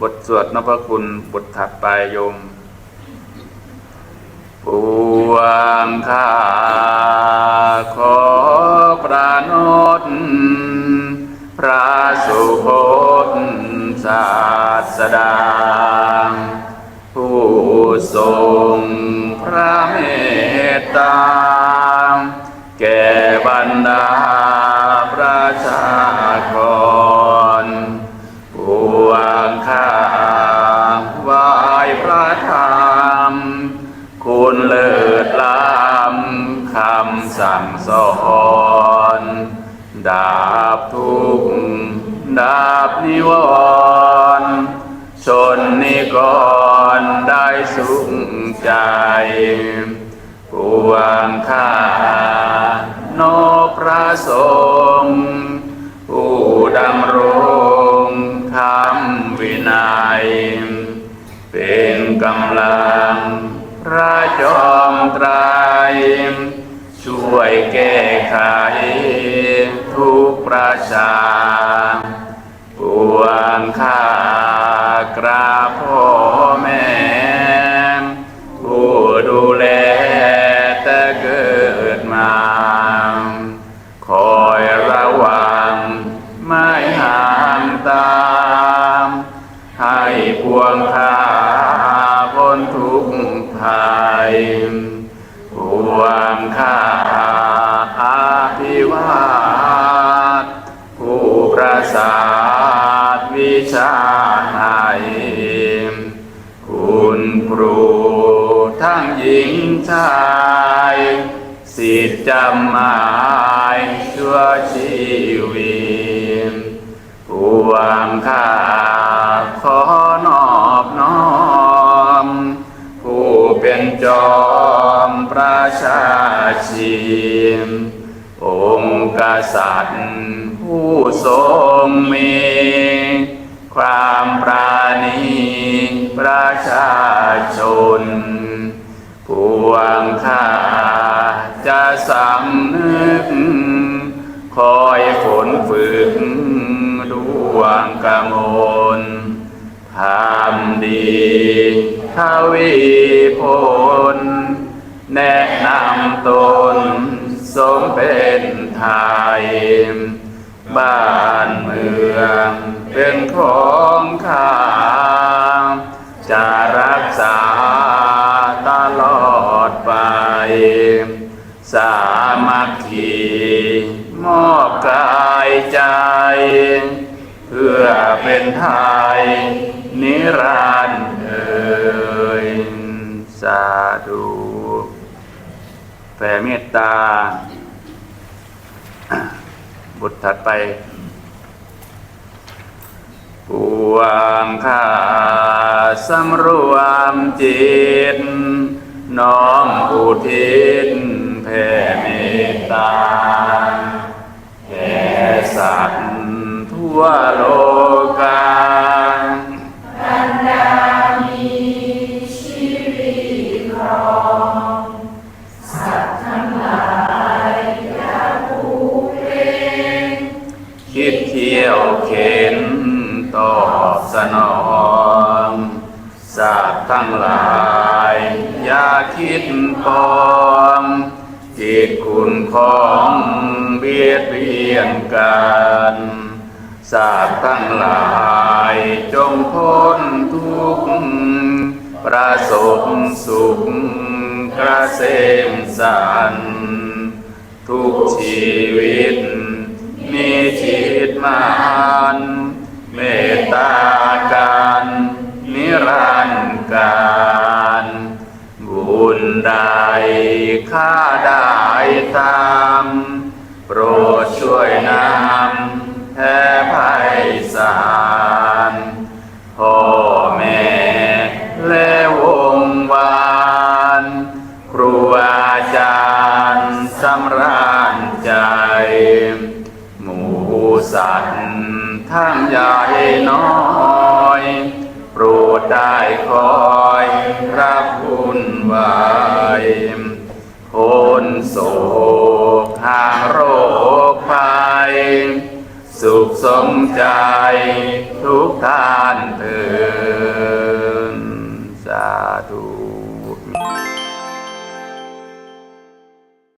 บทสวดนพคุณบทถัดไปโยมปวงข้าขอประนตพระสุคตศาสดา ผู้ทรงพระเมตตา ส่อนดาบทุกดาบนิวรณ์ชนนิกรได้สุขใจปวงข้านพระสงฆ์ผู้ดำรงธรรมวินัย เป็นกำลังพระจอมไตร ช่วยแก้ไขทุกประชาปวงข้ากราบพ่อแม่ ผู้ดูแลแต่เกิดมา คอยระวังไม่ห่างตาม ให้พวงข้าพ้นทุกภัย วงข้าอาภิวาทผู้ประสาทวิชาไทยคุณครูทั้งหญิงชายสิทธิ์จำหมายชั่วชีวิตปวงข้าขอนอบน้อม ผู้เป็นจอมประ ชาชีมองค์กษัตริย์ผู้ทรงมี ความปราณีประชาชนปวงข้าจะสำนึก คอยฝนฝึกดวงกมลทำดีทวีพล แนะนำตนสมเป็นไทย บ้านเมืองเป็นของข้า จะรักษาตลอดไป สามัคคีมอบกายใจ เพื่อเป็นไทยนิรันดร์ ผ่เมตตา บทถัดไปปวงข้าสำรวมจิต น้อมอุทิศแผ่เมตตาแก่สัตว์ทั่วโลกา เที่ยวเข็นตอบสนองสัตว์ทั้งหลายอย่าคิดปอมจิตคุณของเบียดเบียนกันสัตว์ทั้งหลายจงพ้นทุกข์ประสบสุขกระเสมสัน ทุกชีวิต มานเมตตาการนิรันดร์การบุญใดข้าได้ตามโปรดช่วยนำแผ่ภัยสาร สัตว์ทั้งใหญ่น้อย โปรดได้คอยรับคุณไว้พ้นโศกหางโรคภัยสุขสมใจทุกท่านเถิดสาธุ